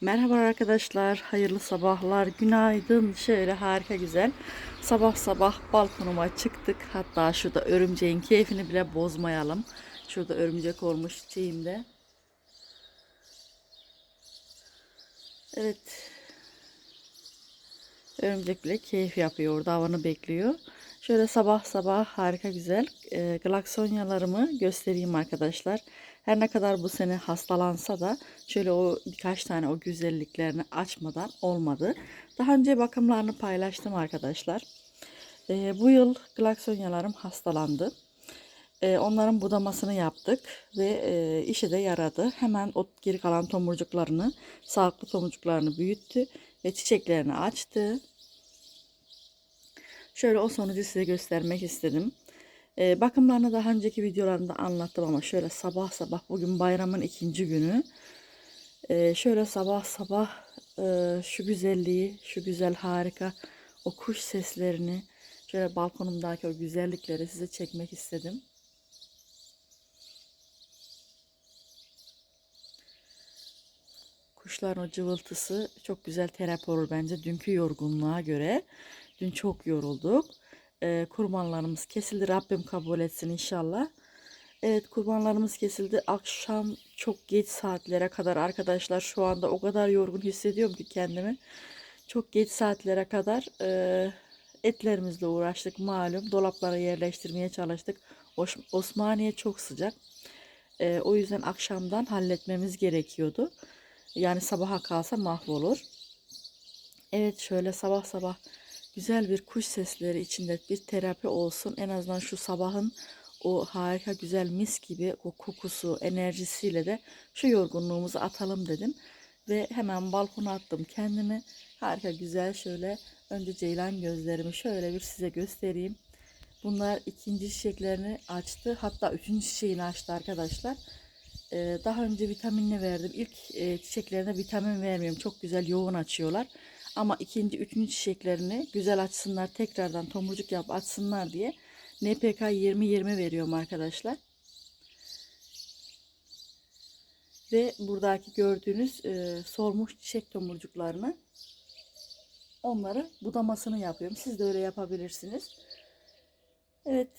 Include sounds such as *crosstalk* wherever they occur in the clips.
Merhaba arkadaşlar, hayırlı sabahlar, günaydın. Şöyle harika güzel. Sabah sabah balkonuma çıktık. Hatta şurada örümceğin keyfini bile bozmayalım. Şurada örümcek olmuş çiçeğimde. Evet. Örümcek bile keyif yapıyor orada havanı bekliyor. Şöyle sabah sabah harika güzel e, glaksonyalarımı göstereyim arkadaşlar. Her ne kadar bu sene hastalansa da şöyle o birkaç tane o güzelliklerini açmadan olmadı. Daha önce bakımlarını paylaştım arkadaşlar. E, bu yıl glaksonyalarım hastalandı. E, onların budamasını yaptık ve e, işe de yaradı. Hemen o geri kalan tomurcuklarını, sağlıklı tomurcuklarını büyüttü ve çiçeklerini açtı. Şöyle o sonucu size göstermek istedim. Ee, bakımlarını daha önceki videolarımda anlattım ama şöyle sabah sabah bugün bayramın ikinci günü. Ee, şöyle sabah sabah e, şu güzelliği, şu güzel harika o kuş seslerini, şöyle balkonumdaki o güzellikleri size çekmek istedim. Kuşların o cıvıltısı çok güzel terapi olur bence dünkü yorgunluğa göre. Dün çok yorulduk. Ee, kurbanlarımız kesildi. Rabbim kabul etsin inşallah. Evet kurbanlarımız kesildi. Akşam çok geç saatlere kadar arkadaşlar şu anda o kadar yorgun hissediyorum ki kendimi. Çok geç saatlere kadar e, etlerimizle uğraştık malum. Dolaplara yerleştirmeye çalıştık. Os- Osmaniye çok sıcak. E, o yüzden akşamdan halletmemiz gerekiyordu. Yani sabaha kalsa mahvolur. Evet şöyle sabah sabah güzel bir kuş sesleri içinde bir terapi olsun. En azından şu sabahın o harika güzel mis gibi o kokusu, enerjisiyle de şu yorgunluğumuzu atalım dedim. Ve hemen balkona attım kendimi. Harika güzel şöyle önce ceylan gözlerimi şöyle bir size göstereyim. Bunlar ikinci çiçeklerini açtı. Hatta üçüncü çiçeğini açtı arkadaşlar. Ee, daha önce vitaminini verdim. İlk e, çiçeklerine vitamin vermiyorum. Çok güzel yoğun açıyorlar. Ama ikinci, üçüncü çiçeklerini güzel açsınlar, tekrardan tomurcuk yap açsınlar diye NPK 20-20 veriyorum arkadaşlar. Ve buradaki gördüğünüz e, solmuş çiçek tomurcuklarını onları budamasını yapıyorum. Siz de öyle yapabilirsiniz. Evet.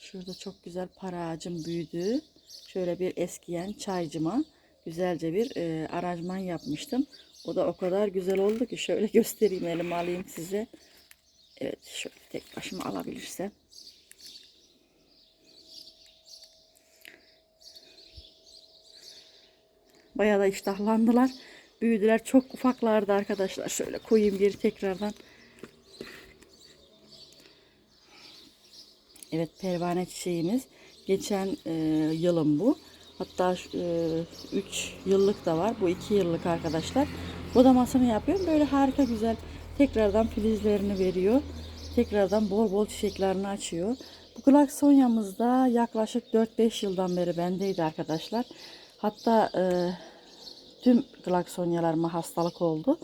Şurada çok güzel para ağacım büyüdü. Şöyle bir eskiyen çaycıma güzelce bir e, aranjman yapmıştım. O da o kadar güzel oldu ki şöyle göstereyim elime alayım size. Evet şöyle tek başıma alabilirsem. Bayağı da iştahlandılar. Büyüdüler. Çok ufaklardı arkadaşlar. Şöyle koyayım geri tekrardan. Evet pervane çiçeğimiz. Geçen e, yılın bu. Hatta 3 e, yıllık da var. Bu 2 yıllık arkadaşlar. Budamasını yapıyorum. Böyle harika güzel tekrardan filizlerini veriyor. Tekrardan bol bol çiçeklerini açıyor. Bu klaksonyamız da yaklaşık 4-5 yıldan beri bendeydi arkadaşlar. Hatta e, tüm klaksonyalarıma hastalık oldu.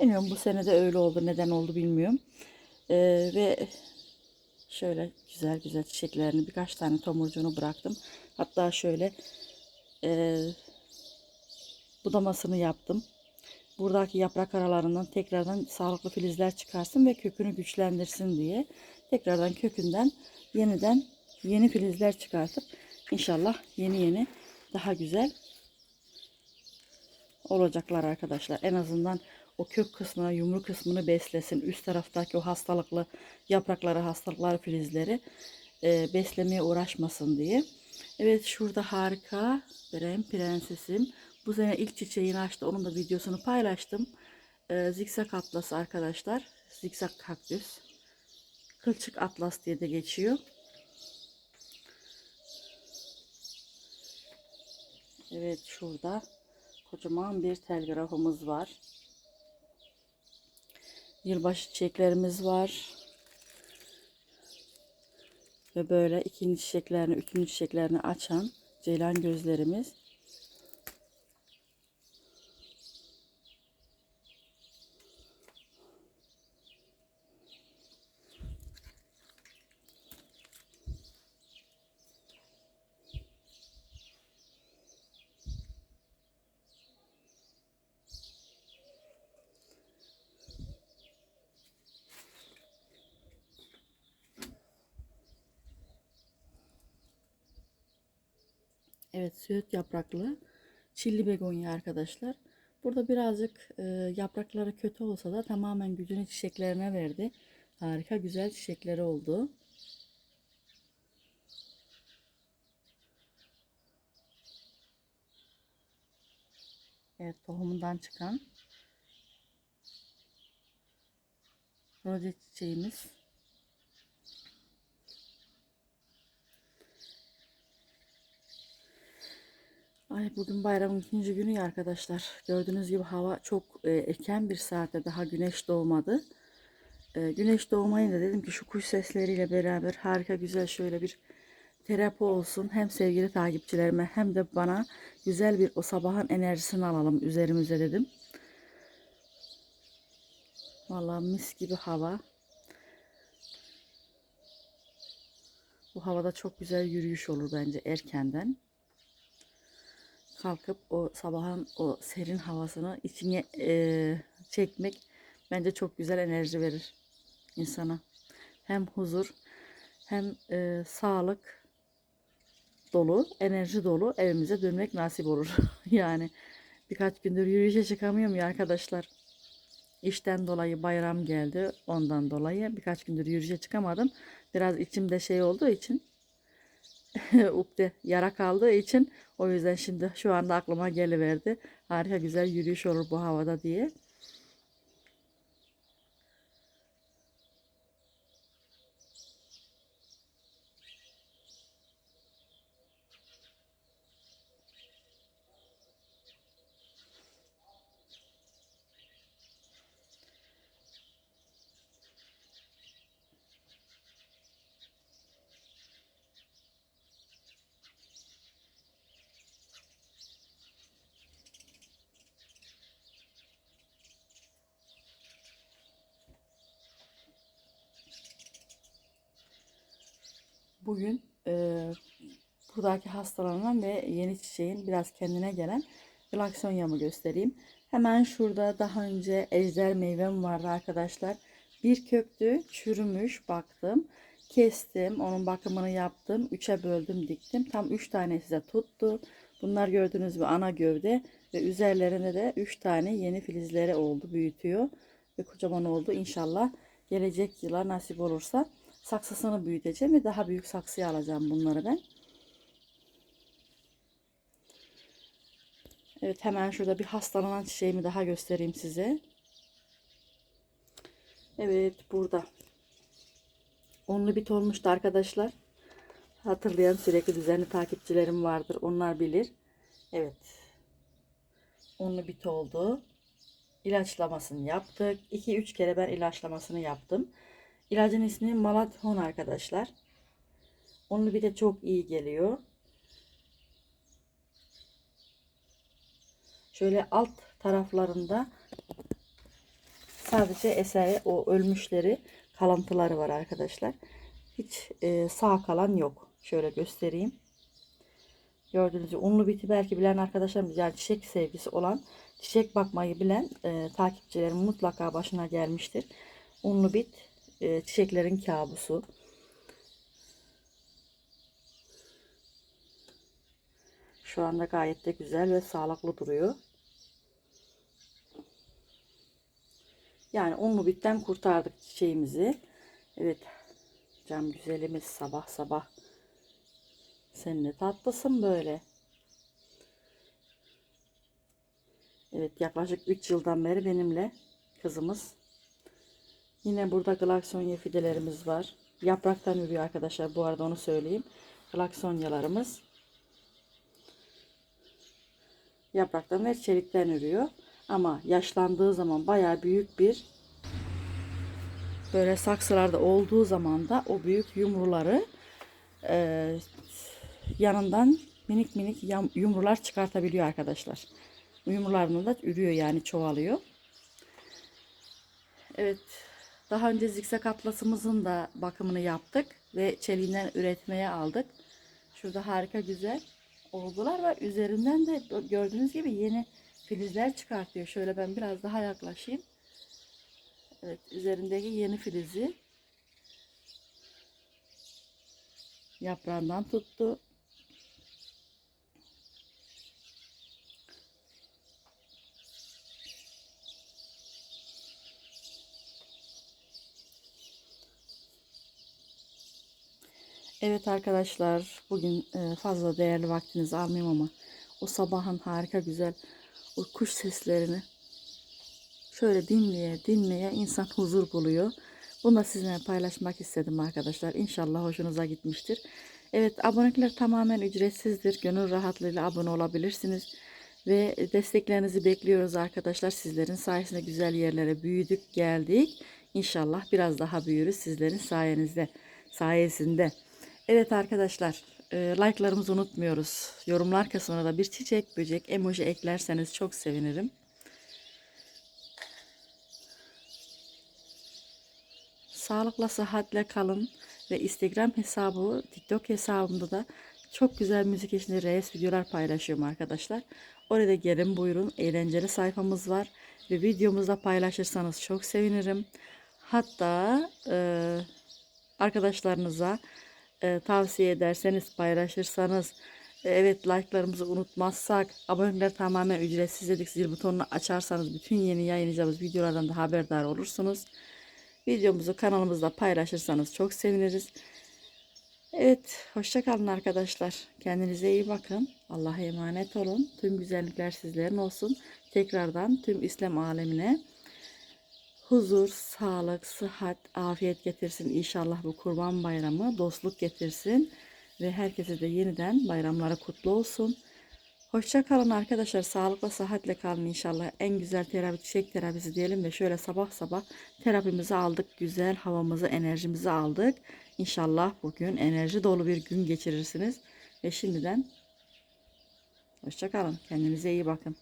Bilmiyorum bu sene de öyle oldu. Neden oldu bilmiyorum. E, ve şöyle güzel güzel çiçeklerini birkaç tane tomurcuğunu bıraktım. Hatta şöyle e, budamasını yaptım. Buradaki yaprak aralarından tekrardan sağlıklı filizler çıkarsın ve kökünü güçlendirsin diye tekrardan kökünden yeniden yeni filizler çıkartıp inşallah yeni yeni daha güzel olacaklar arkadaşlar. En azından o kök kısmına, yumru kısmını beslesin. Üst taraftaki o hastalıklı yaprakları, hastalıklar filizleri e, beslemeye uğraşmasın diye. Evet şurada harika Berem prensesim. Bu sene ilk çiçeğini açtı. Onun da videosunu paylaştım. Ee, zikzak atlas arkadaşlar. Zikzak kaktüs. Kılçık atlas diye de geçiyor. Evet şurada kocaman bir telgrafımız var. Yılbaşı çiçeklerimiz var. Ve böyle ikinci çiçeklerini, üçüncü çiçeklerini açan ceylan gözlerimiz. Evet söğüt yapraklı çilli begonya arkadaşlar. Burada birazcık e, yaprakları kötü olsa da tamamen gücünü çiçeklerine verdi. Harika güzel çiçekleri oldu. Evet tohumundan çıkan rozet çiçeğimiz. Ay bugün bayramın ikinci günü ya arkadaşlar. Gördüğünüz gibi hava çok e, erken bir saatte daha güneş doğmadı. E, güneş doğmayınca dedim ki şu kuş sesleriyle beraber harika güzel şöyle bir terapi olsun. Hem sevgili takipçilerime hem de bana güzel bir o sabahın enerjisini alalım üzerimize dedim. Vallahi mis gibi hava. Bu havada çok güzel yürüyüş olur bence erkenden kalkıp o sabahın o serin havasını içine e, çekmek bence çok güzel enerji verir insana. Hem huzur hem e, sağlık dolu, enerji dolu evimize dönmek nasip olur. *laughs* yani birkaç gündür yürüyüşe çıkamıyorum ya arkadaşlar. İşten dolayı bayram geldi. Ondan dolayı birkaç gündür yürüyüşe çıkamadım. Biraz içimde şey olduğu için *laughs* ukde yara kaldığı için o yüzden şimdi şu anda aklıma geliverdi. Harika güzel yürüyüş olur bu havada diye. Bugün e, buradaki hastalanan ve yeni çiçeğin biraz kendine gelen glaksonyamı göstereyim. Hemen şurada daha önce ejder meyvem vardı arkadaşlar. Bir köktü, çürümüş baktım. Kestim, onun bakımını yaptım. Üçe böldüm, diktim. Tam üç tanesi de tuttu. Bunlar gördüğünüz gibi ana gövde ve üzerlerinde de üç tane yeni filizleri oldu, büyütüyor ve kocaman oldu. İnşallah gelecek yıla nasip olursa saksısını büyüteceğim ve daha büyük saksıya alacağım bunları ben. Evet hemen şurada bir hastalanan çiçeğimi daha göstereyim size. Evet burada. Onlu bit olmuştu arkadaşlar. Hatırlayan sürekli düzenli takipçilerim vardır. Onlar bilir. Evet. Onlu bit oldu. İlaçlamasını yaptık. 2-3 kere ben ilaçlamasını yaptım. İlacın ismi Malathon arkadaşlar. Onlu bir de çok iyi geliyor. Şöyle alt taraflarında sadece eseri o ölmüşleri kalıntıları var arkadaşlar. Hiç e, sağ kalan yok. Şöyle göstereyim. Gördüğünüz gibi unlu biti belki bilen arkadaşlarımız yani çiçek sevgisi olan çiçek bakmayı bilen e, takipçilerim mutlaka başına gelmiştir. Unlu bit e, çiçeklerin kabusu. Şu anda gayet de güzel ve sağlıklı duruyor. Yani unlu bitten kurtardık çiçeğimizi. Evet. Cam güzelimiz sabah sabah. Sen ne tatlısın böyle. Evet yaklaşık 3 yıldan beri benimle kızımız Yine burada glaksonya fidelerimiz var. Yapraktan ürüyor arkadaşlar. Bu arada onu söyleyeyim. Glaksonyalarımız yapraktan ve çelikten ürüyor. Ama yaşlandığı zaman baya büyük bir böyle saksılarda olduğu zaman da o büyük yumruları e, yanından minik minik yumrular çıkartabiliyor arkadaşlar. Yumrularını da ürüyor yani çoğalıyor. Evet daha önce zikzak atlasımızın da bakımını yaptık ve çeliğinden üretmeye aldık. Şurada harika güzel oldular ve üzerinden de gördüğünüz gibi yeni filizler çıkartıyor. Şöyle ben biraz daha yaklaşayım. Evet üzerindeki yeni filizi yaprağından tuttu. Evet arkadaşlar bugün e, fazla değerli vaktinizi almayayım ama o sabahın harika güzel o kuş seslerini şöyle dinleye dinleye insan huzur buluyor. Bunu da sizinle paylaşmak istedim arkadaşlar. İnşallah hoşunuza gitmiştir. Evet abonelikler tamamen ücretsizdir. Gönül rahatlığıyla abone olabilirsiniz. Ve desteklerinizi bekliyoruz arkadaşlar. Sizlerin sayesinde güzel yerlere büyüdük geldik. İnşallah biraz daha büyürüz sizlerin sayenizde sayesinde. Evet arkadaşlar e, like'larımızı unutmuyoruz. Yorumlar kısmına da bir çiçek böcek emoji eklerseniz çok sevinirim. Sağlıkla sıhhatle kalın ve Instagram hesabı, TikTok hesabımda da çok güzel müzik içinde reels videolar paylaşıyorum arkadaşlar. Orada gelin buyurun eğlenceli sayfamız var ve videomuzda paylaşırsanız çok sevinirim. Hatta e, arkadaşlarınıza e, tavsiye ederseniz paylaşırsanız e, evet like'larımızı unutmazsak abonelikler tamamen ücretsiz dedik zil butonunu açarsanız bütün yeni yayınlayacağımız videolardan da haberdar olursunuz. Videomuzu kanalımızda paylaşırsanız çok seviniriz. Evet, hoşça kalın arkadaşlar. Kendinize iyi bakın. Allah'a emanet olun. Tüm güzellikler sizlerin olsun. Tekrardan tüm İslam alemine huzur, sağlık, sıhhat, afiyet getirsin. İnşallah bu kurban bayramı dostluk getirsin. Ve herkese de yeniden bayramları kutlu olsun. Hoşça kalın arkadaşlar. Sağlıkla, sıhhatle kalın inşallah. En güzel terapi, çiçek terapisi diyelim ve şöyle sabah sabah terapimizi aldık. Güzel havamızı, enerjimizi aldık. İnşallah bugün enerji dolu bir gün geçirirsiniz. Ve şimdiden hoşça kalın. Kendinize iyi bakın.